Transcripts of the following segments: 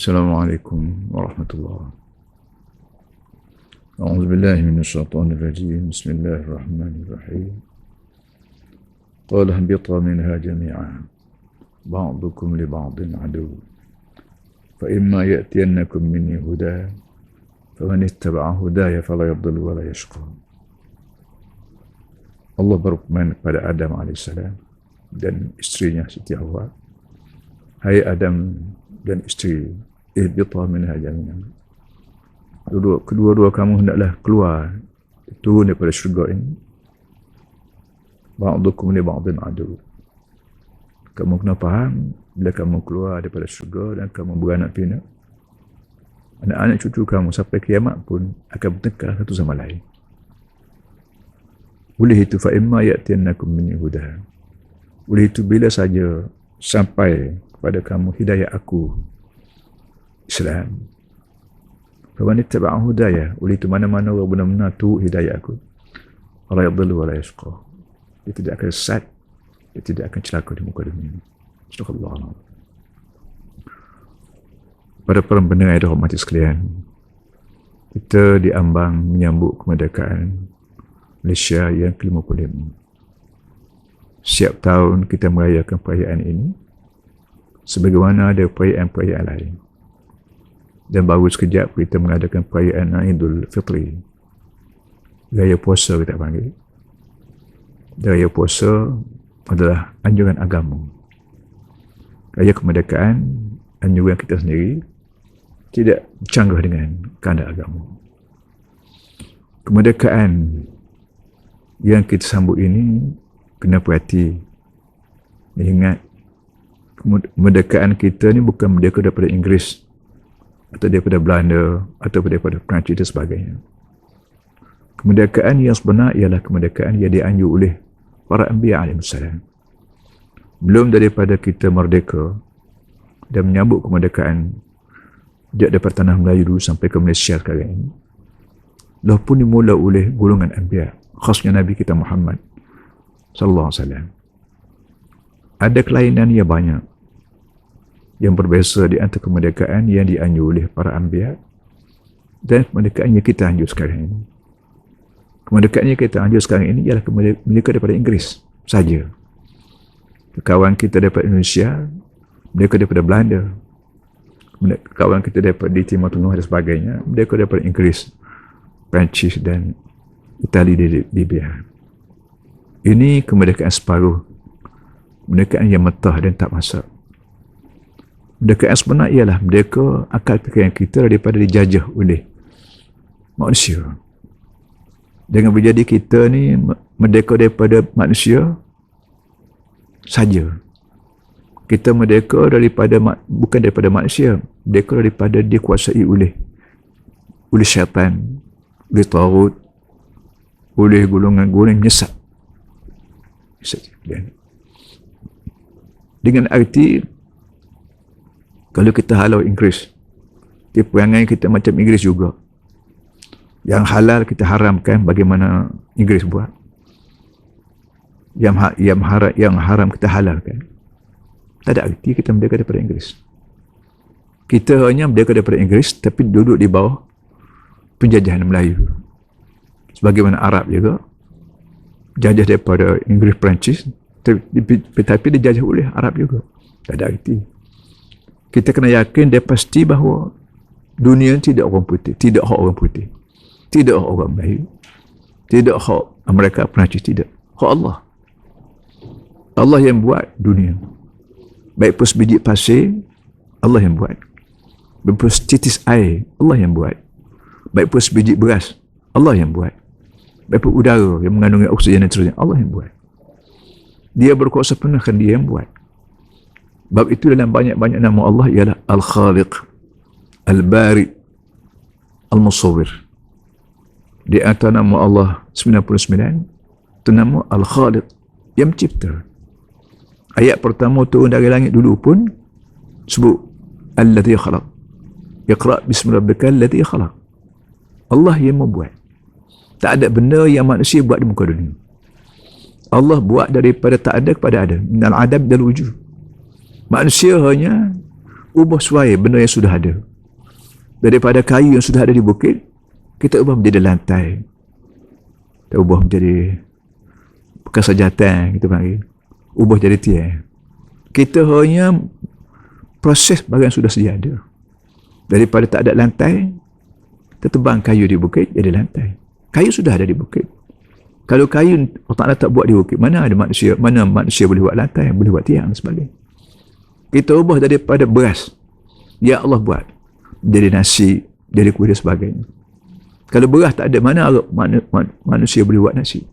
السلام عليكم ورحمة الله. أعوذ بالله من الشيطان الرجيم. بسم الله الرحمن الرحيم. قال اهبطا منها جميعا بعضكم لبعض عدو فإما يأتينكم مني هدى فمن اتبع هداي فلا يضل ولا يشقى. Allah berfirman kepada Adam AS dan isterinya Siti Hawa. Hai Adam dan isteri ihbita minha jami'an kedua, kedua-dua kamu hendaklah keluar turun daripada syurga ini. Ba'dukum li ba'din adu. Kamu kena faham bila kamu keluar daripada syurga dan kamu beranak pinak anak-anak cucu kamu sampai kiamat pun akan bertengkar satu sama lain. Oleh itu fa imma ya'tiyannakum min huda. Oleh itu bila saja sampai kepada kamu hidayah aku Islam. Faman ittaba'a hudaya itu mana-mana orang benar-benar tu hidayah aku. Allah yadhillu wa la yashqa. Dia tidak akan sesat. Dia tidak akan celaka di muka dunia ini Astagfirullah Pada para pendengar yang hormati sekalian kita diambang menyambut kemerdekaan Malaysia yang ke-55. Setiap tahun kita merayakan perayaan ini sebagaimana ada perayaan-perayaan lain. Dan baru sekejap kita mengadakan perayaan Aidul Fitri. Raya puasa kita panggil. Raya puasa adalah anjuran agama. Raya kemerdekaan, anjuran kita sendiri tidak canggah dengan keadaan agama. Kemerdekaan yang kita sambut ini kena perhati ingat kemerdekaan kita ni bukan merdeka daripada Inggeris atau daripada Belanda atau daripada Perancis dan sebagainya. Kemerdekaan yang sebenar ialah kemerdekaan yang dianjur oleh para Anbiya AS belum daripada kita merdeka dan menyambut kemerdekaan sejak daripada tanah Melayu dulu sampai ke Malaysia sekarang ini. Dah pun dimulai oleh golongan Anbiya khasnya Nabi kita Muhammad sallallahu alaihi wasallam. Ada kelainan yang banyak yang berbeza di antara kemerdekaan yang dianjur oleh para anbiya dan kemerdekaan yang kita anjur sekarang ini. Kemerdekaan yang kita anjur sekarang ini ialah kemerdekaan daripada Inggeris saja. Kawan kita daripada Indonesia, mereka daripada Belanda, kawan kita daripada di Timur Tengah dan sebagainya, mereka daripada Inggeris, Perancis dan Itali di Libya. Ini kemerdekaan separuh. Kemerdekaan yang metah dan tak masak. Kemerdekaan sebenar ialah mereka akal fikiran kita daripada dijajah oleh manusia. Dengan berjadi kita ni merdeka daripada manusia saja. Kita merdeka daripada bukan daripada manusia, merdeka daripada dikuasai oleh oleh syaitan, oleh taut, oleh golongan-golongan menyesat. Dengan arti kalau kita halau Inggeris, dia perangai kita macam Inggeris juga. Yang halal kita haramkan bagaimana Inggeris buat. Yang, ha, yang, haram, yang haram kita halalkan. Tak ada arti kita merdeka daripada Inggeris. Kita hanya merdeka daripada Inggeris tapi duduk di bawah penjajahan Melayu sebagaimana Arab juga jajah daripada Inggeris Perancis tetapi dia jajah oleh Arab juga tak ada arti kita kena yakin dia pasti bahawa dunia tidak orang putih tidak hak orang putih tidak hak orang Melayu tidak hak Amerika Perancis tidak. Hak Allah. Allah yang buat dunia. Baik pun sebiji pasir Allah yang buat. Baik pun setitis air Allah yang buat. Baik pun sebiji beras Allah yang buat. Daripada udara yang mengandungi oksigen dan seterusnya Allah yang buat. Dia berkuasa penuh kan dia yang buat bab itu dalam banyak-banyak nama Allah ialah Al-Khaliq Al-Bari Al-Musawir di antara nama Allah 99 itu nama Al-Khaliq yang mencipta ayat pertama turun dari langit dulu pun sebut Alladhi khalaq Iqra' bismi rabbika alladhi khalaq Allah yang membuat tak ada benda yang manusia buat di muka dunia. Allah buat daripada tak ada kepada ada. Minal adab dan wujud. Manusia hanya ubah suai benda yang sudah ada. Daripada kayu yang sudah ada di bukit, kita ubah menjadi lantai. Kita ubah menjadi bekas sajatan, kita panggil. Ubah jadi tiang. Kita hanya proses barang yang sudah sedia ada. Daripada tak ada lantai, kita tebang kayu di bukit, jadi lantai. Kayu sudah ada di bukit. Kalau kayu Allah Ta'ala tak buat di bukit, mana ada manusia, mana manusia boleh buat lantai, boleh buat tiang dan sebagainya. Kita ubah daripada beras. Ya Allah buat. Jadi nasi, jadi kuih dan sebagainya. Kalau beras tak ada, mana mana manusia boleh buat nasi?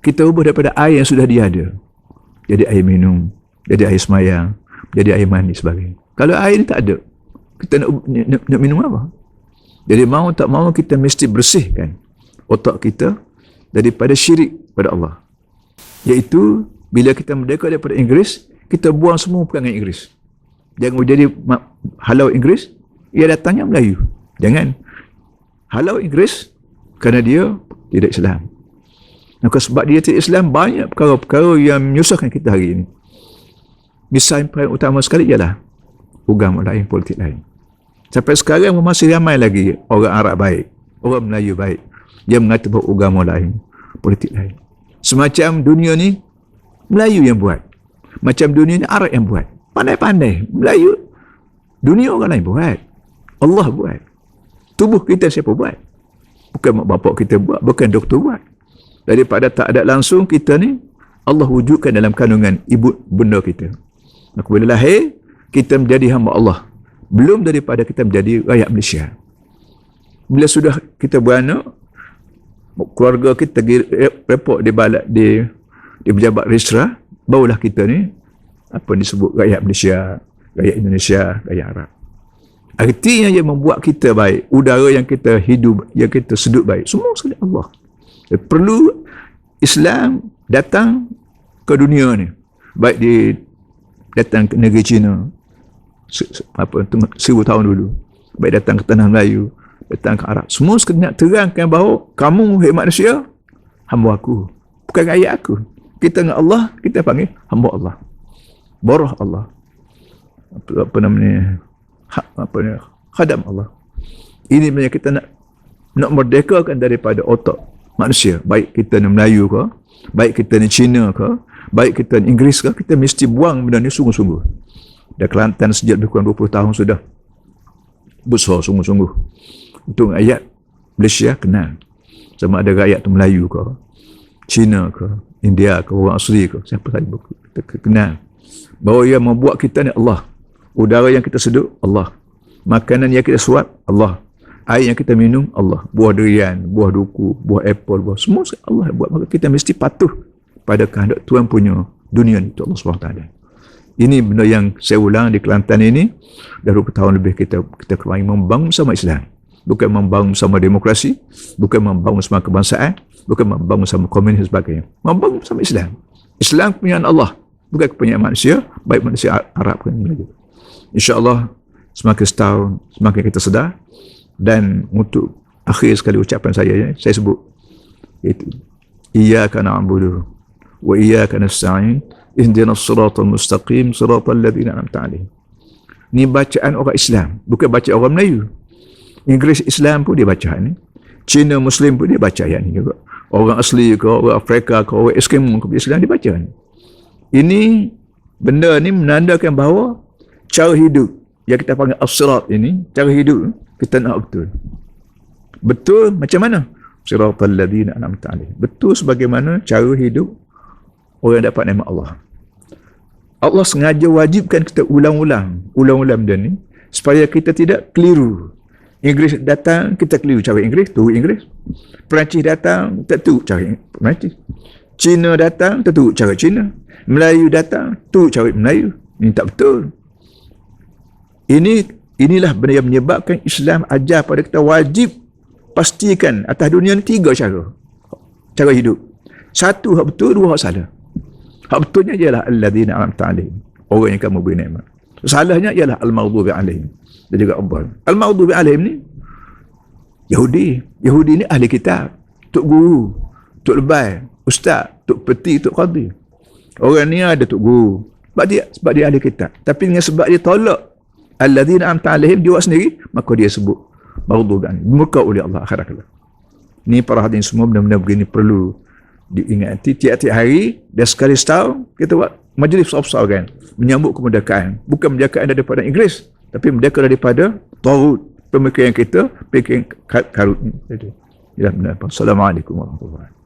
Kita ubah daripada air yang sudah dia ada. Jadi air minum, jadi air semayang, jadi air mandi sebagainya. Kalau air ni tak ada, kita nak, nak, nak minum apa? Jadi mau tak mau kita mesti bersihkan otak kita daripada syirik pada Allah. Iaitu bila kita merdeka daripada Inggeris, kita buang semua perangai Inggeris. Jangan jadi halau Inggeris, ia datangnya Melayu. Jangan. Halau Inggeris kerana dia tidak Islam. Maka sebab dia tidak Islam, banyak perkara-perkara yang menyusahkan kita hari ini. Misal yang paling utama sekali ialah agama lain, politik lain. Sampai sekarang masih ramai lagi orang Arab baik, orang Melayu baik yang mengata bahawa agama lain, politik lain. Semacam dunia ni Melayu yang buat. Macam dunia ni Arab yang buat. Pandai-pandai. Melayu. Dunia orang lain buat. Allah buat. Tubuh kita siapa buat? Bukan mak bapak kita buat. Bukan doktor buat. Daripada tak ada langsung kita ni, Allah wujudkan dalam kandungan ibu benda kita. Maka bila lahir, kita menjadi hamba Allah. Belum daripada kita menjadi rakyat Malaysia. Bila sudah kita beranak, keluarga kita pergi report di balak di di pejabat registra, barulah kita ni apa disebut rakyat Malaysia, rakyat Indonesia, rakyat Arab. Artinya yang membuat kita baik, udara yang kita hidup, yang kita sedut baik, semua sekali Allah. Perlu Islam datang ke dunia ni. Baik di datang ke negeri China, apa seribu tahun dulu. Baik datang ke tanah Melayu, datang ke Arab. Semua sekali nak terangkan bahawa kamu hemat manusia, hamba aku. Bukan rakyat aku. Kita dengan Allah, kita panggil hamba Allah. Barah Allah. Apa, apa namanya? Hak apa ni khadam Allah. Ini sebenarnya kita nak nak merdekakan daripada otak manusia. Baik kita ni Melayu ke baik kita ni Cina ke baik kita ni Inggeris ke kita mesti buang benda ni sungguh-sungguh. Dah Kelantan sejak lebih kurang 20 tahun sudah. Besar sungguh-sungguh. Untuk ayat Malaysia kenal. Sama ada rakyat tu Melayu ke Cina ke India ke orang asli ke siapa saja kita kenal bahawa yang membuat kita ni Allah. Udara yang kita seduk Allah. Makanan yang kita suap Allah. Air yang kita minum Allah. Buah durian buah duku buah apple buah semua Allah yang buat. Maka kita mesti patuh pada kehendak Tuhan punya dunia ni Allah SWT ini benda yang saya ulang di Kelantan ini dah 20 tahun lebih kita kita kembali membangun sama Islam bukan membangun sama demokrasi bukan membangun sama kebangsaan bukan membangun sama komunis dan sebagainya. Membangun sama Islam. Islam punya Allah bukan kepunyaan manusia baik manusia Arab pun Melayu insyaAllah semakin setahun semakin kita sedar dan untuk akhir sekali ucapan saya ya, saya sebut itu iyyaka na'budu wa iyyaka nasta'in ihdinas siratal mustaqim siratal ladzina an'amta 'alaihim. Ni bacaan orang Islam bukan bacaan orang Melayu Inggeris Islam pun dia baca ni. Cina Muslim pun dia baca yang ni juga. Orang asli ke orang Afrika ke orang Eskimo ke Islam dia baca ni. Ini benda ni menandakan bahawa cara hidup yang kita panggil as-sirat ini cara hidup kita nak betul. Betul macam mana? Siratal ladzina an'amta alaihim. Betul sebagaimana cara hidup orang yang dapat nikmat Allah. Allah sengaja wajibkan kita ulang-ulang ulang-ulang benda ni supaya kita tidak keliru Inggeris datang kita keliru cara Inggeris tu Inggeris Perancis datang tak tu cara Perancis. Cina datang tentu cara Cina. Melayu datang tu cara Melayu. Ini tak betul. Ini inilah benda yang menyebabkan Islam ajar pada kita wajib pastikan atas dunia ni tiga cara. Cara hidup. Satu hak betul dua hak salah. Hak betulnya ialah alladzina an'amta alaihim. Orang yang kamu beri nikmat. Salahnya ialah al-maghdubi alaihim juga Allah al-maghdubi alaihim ni Yahudi. Yahudi ni ahli kitab. Tok guru tok lebay ustaz, tok peti, tok qadi. Orang ni ada tok guru. sebab dia sebab dia ahli kitab. Tapi dengan sebab dia tolak alladzina amta alaihim dia buat sendiri maka dia sebut maghduban muka oleh Allah akhirat ni para hadirin semua benda-benda begini perlu diingati. Tiap-tiap hari dan sekali setahun kita buat majlis besar-besar kan menyambut kemerdekaan. Bukan kemerdekaan daripada Inggeris tapi merdeka daripada Taurut pemikiran kita pemikiran karut jadi ya benar. Assalamualaikum warahmatullahi